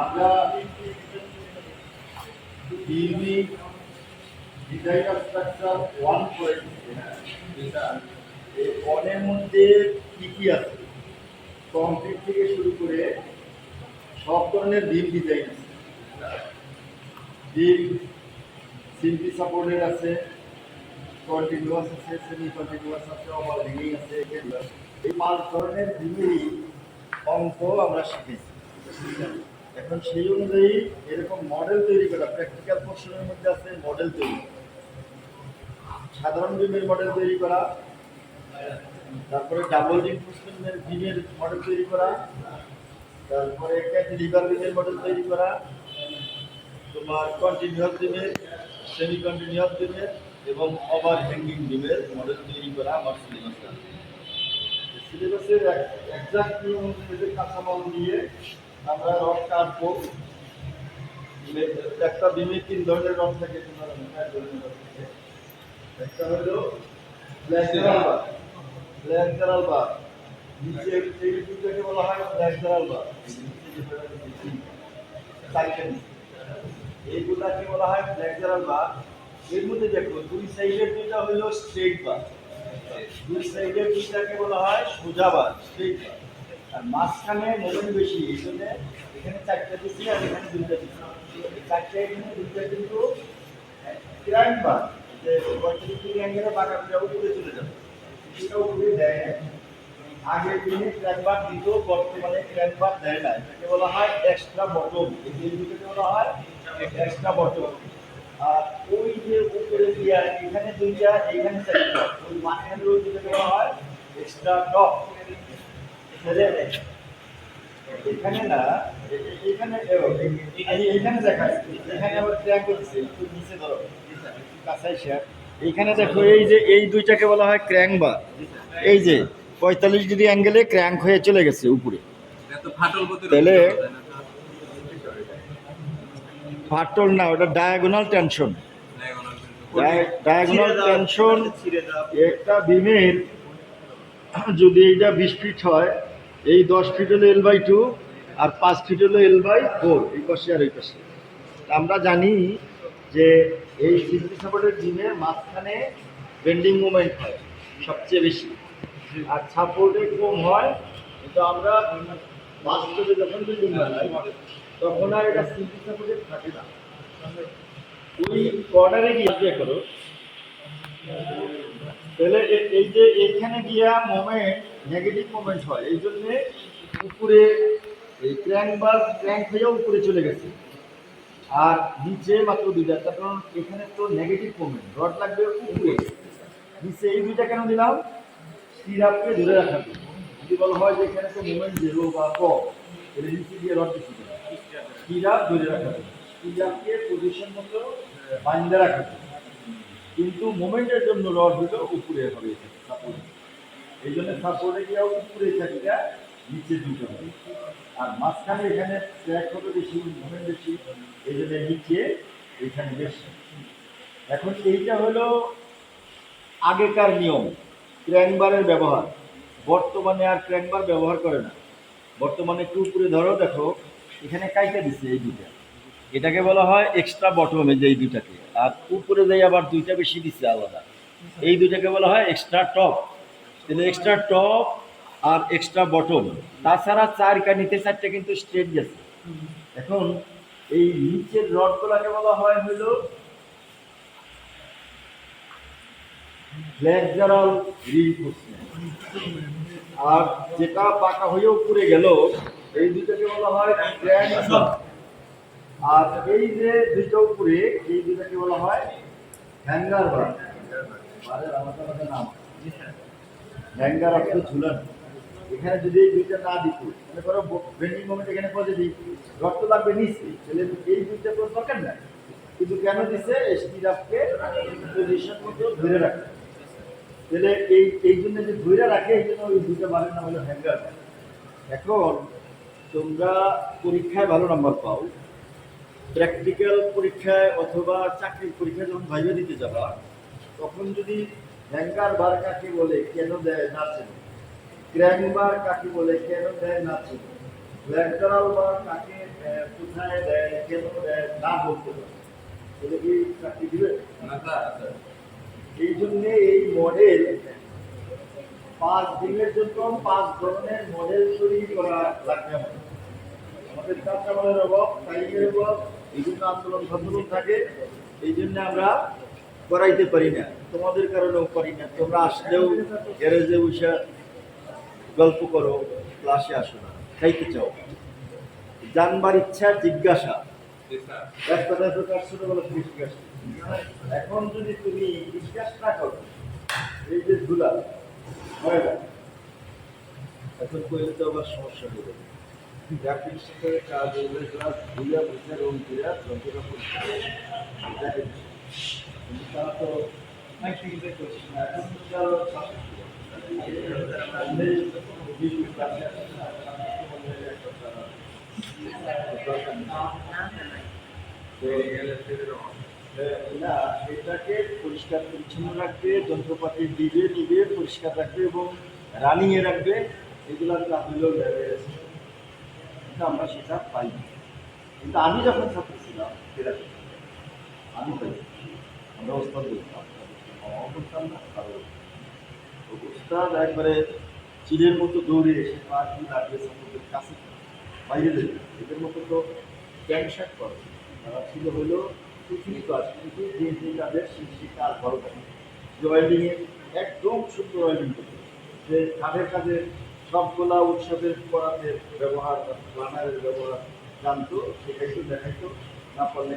আমরা design of structure one point এই ওয়ানের মধ্যে কি কি আছে? কংক্রিট থেকে শুরু করে সব ধরনের বিম ডিজাইন আছে। বিম সিম্পলি সাপোর্টেড আছে কন্টিনিউয়াস আছে সেমি কন্টিনিউয়াস আছে ওভার আছে। এই পাঁচ ধরনের বিমেরই অঙ্ক আমরা শিখেছি। এখন সেই অনুযায়ী এরকম মডেল তৈরি করা প্র্যাকটিক্যাল পোর্শনের মধ্যে আছে মডেল তৈরি সাধারণ বিমের মডেল তৈরি করা, তারপরে ডাবল রিনফোর্সমেন্টের বিমের মডেল তৈরি করা, তারপরে ক্যান্টিলিভার বিমের মডেল তৈরি করা, তোমার কন্টিনিউয়াস বিমের সেমি কন্টিনিউয়াস বিমের এবং ওভার হ্যাঙ্গিং বিমের মডেল তৈরি করা আমার সিলেবাস সিলেবাসের এক্সাক্ট নিয়ম অনুযায়ী কাঁচামাল দিয়ে আমরা রড কাটবো। একটা বিমে তিন ধরনের রড থাকে একটা হলো ব্ল্যাক জারাল বার ব্ল্যাক জারাল বার নিচে এই দুটোকে বলা হয় ব্ল্যাক জারাল বার চারটে। এইগুলাকে বলা হয় ব্ল্যাক জারাল বার এর মধ্যে দেখো, দুই সাইডের দুইটা হলো স্ট্রেট বার দুই বলা হয়? সোজা স্ট্রেট আর মাঝখানে মোমেন্ট বেশি, এই জন্য এখানে চারটা দিচ্ছি আর এখানে দুইটা দিচ্ছি চারটা এখানে দুইটা কিন্তু ক্রাইম বার যে পঁয়ত্রিশ অ্যাঙ্গেলে বাঁকা করে উপরে চলে যাবে। সেটা উপরে দেয় না আগে দিনে ক্র্যাকবার দিত বর্তমানে দেয় না এটাকে বলা হয় এক্সট্রা বটম হয় আর ওই যে উপরে এখানে দুইটা, এখানে চারটা ওই মাঝখানে ওই দুটোকে বলা হয় এখানে না এইখানে দেখা এখানে আবার ট্র্যাক করছে একটু নিচে ধরো কাছে এইখানে দেখো এই যে এই দুইটাকে বলা হয় ক্র্যাঙ্ক বা এই যে পঁয়তাল্লিশ ডিগ্রি অ্যাঙ্গেলে ক্র্যাঙ্ক হয়ে চলে গেছে উপরে তাহলে ফাটল না ওটা ডায়াগোনাল টেনশন ডায়াগোনাল টেনশন একটা বিমের যদি এইটা বিশ ফিট হয়, এই দশ ফিট হলো এল বাই টু আর পাঁচ ফিট হলো এল বাই ফোর এই পাশে আর এই পাশে। আমরা জানি যে এই সিম্পলি সাপোর্টের জিমের মাঝখানে বেন্ডিং মুভমেন্ট হয়, সবচেয়ে বেশি। আর সাপোর্টে কম হয় কিন্তু আমরা বাস্তবে যখন বিল্ডিং তখন আর এটা সিম্পলি সাপোর্টে থাকে না। ওই কর্নারে গিয়ে করো। তাহলে এই যে এইখানে গিয়া মোমেন্ট নেগেটিভ মোমেন্ট হয়, এই জন্য উপরে এই ক্র্যাঙ্ক বার ক্র্যাঙ্ক হয়ে উপরে চলে গেছে। আর নিচে মাত্র দুইটা, তার কারণ এখানে তো নেগেটিভ মোমেন্ট রড লাগবে উপরে। নিচে এই দুইটা কেন দিলাম? স্টিরাপকে ধরে জন্য। যদি বলা হয় যে এখানে তো মোমেন্ট জিরো বা কম, তাহলে নিচে দিয়ে রড দিচ্ছি স্টিরাপ ধরে জন্য। স্টিরাপকে পজিশন মতো বান্ধে রাখার জন্য। কিন্তু মোমেন্টের জন্য রড হলো উপরে হবে। সাপোর্ট এই জন্য সাপোর্টে গিয়ে উপরে চারটা নিচে দুটো হবে। আর মাঝখানে এখানে ট্র্যাক হবে বেশি, মোমেন্ট বেশি, এই জন্য নিচে এখানে বেশি। এখন এইটা হলো আগেকার নিয়ম ক্র্যাংবারের ব্যবহার। বর্তমানে আর ক্র্যাংবার ব্যবহার করে না। বর্তমানে একটু উপরে ধরো, দেখো, এখানে কাইটা দিচ্ছে এই দুইটা। এটাকে বলা হয় এক্সট্রা বটমে এই যে এই দুইটাকে। আর উপরে যাই আবার দুইটা বেশি দিচ্ছে আলাদা। এই দুইটাকে বলা হয় এক্সট্রা টপ তাহলে এক্সট্রা টপ আর এক্সট্রা বটম তাছাড়া চার কানিতে চারটে কিন্তু স্ট্রেট গেছে। এখন এই নিচের রডগুলোকে বলা হয় হলো ল্যাকজারাল রিইনফোর্সমেন্ট আর যেটা পাকা হয়ে উপরে গেল, এই দুটোকে বলা হয় আর এই যে দুইটা উপরে, এই দুটাকে বলা হয়? হ্যাঙ্গার বার বারের হ্যাঙ্গার অর্থ ঝুলানো এখানে যদি এই দুইটা না দিত মনে করো বেন্ডিং মোমেন্ট এখানে পজিটিভ রক্ত লাগবে নিচে, তাহলে এই দুইটা তো দরকার নাই। কিন্তু কেন দিচ্ছে স্টিরাপকে পজিশন মতো ধরে রাখে। তাহলে এই এই জন্য যে ধরে রাখে, এই জন্য ওই দুইটা বারের নাম হলো হ্যাঙ্গার এখন তোমরা পরীক্ষায় ভালো নাম্বার পাও। প্র্যাকটিক্যাল পরীক্ষায় অথবা চাকরির পরীক্ষায় যখন ভাইবা দিতে যাবা তখন যদি হ্যাঙ্গার বার কাকে বলে কেন দেয় না চেনো? ক্র্যাঙ্ক বার কাকে বলে কেন দেয় না ছিল ল্যান্টারাল বার কাকে কোথায় দেয় কেন দেয় না বলতে পারে। তাহলে কি চাকরি দিবে? এই জন্যে এই মডেল পাঁচ দিনের জন্য পাঁচ ধরনের মডেল তৈরি করা লাগবে আমাদের। এই জন্য আমরা করাইতে পারি না। তোমাদের কারণেও পারি না। তোমরা আসলেও গ্যারেজে বসে গল্প করো, ক্লাসে আসো না। খাইতে চাও। জানবার ইচ্ছা জিজ্ঞাসা। এখন যদি তুমি জিজ্ঞাসা না করো, এই যে ধুলা, ময়লা, এখন কইলে তো আবার সমস্যা হয়ে যাবে। গ্রাফিক সাথে কাজ হলে যারা ধুলা বুঝে রং দিয়ে যন্ত্রণা করছে দেখেন কিন্তু তারা তো এখন তো তারা না এটাকে পরিষ্কার পরিচ্ছন্ন রাখবে যন্ত্রপাতি দিবে নিবে পরিষ্কার রাখবে এবং রানিং এ রাখবে এগুলোর কাজ হলো ল্যাবে আছে। কিন্তু আমরা সেটা পাই কিন্তু আমি যখন ছাত্র ছিলাম আমি পাই আমরা ওস্তাদ মামাও করতাম না ওস্তাদ একবারে চিলের মতো দৌড়ে এসে পা কি লাগবে ছাত্রদের কাছে বাইরে দেবে এদের মতো তো ক্যাংশাক করে তারা ছিল হলো পৃথিবী কাজ কিন্তু যে কাজের সেই সেই কাজ ভালো থাকে ওয়েল্ডিংয়ে একদম সুন্দর ওয়েল্ডিং করতো যে কাঠের কাজে সবগুলা উৎসবের পড়াতে ব্যবহার বানারের ব্যবহার জানতো সেটাই তো দেখাইতো না পারলে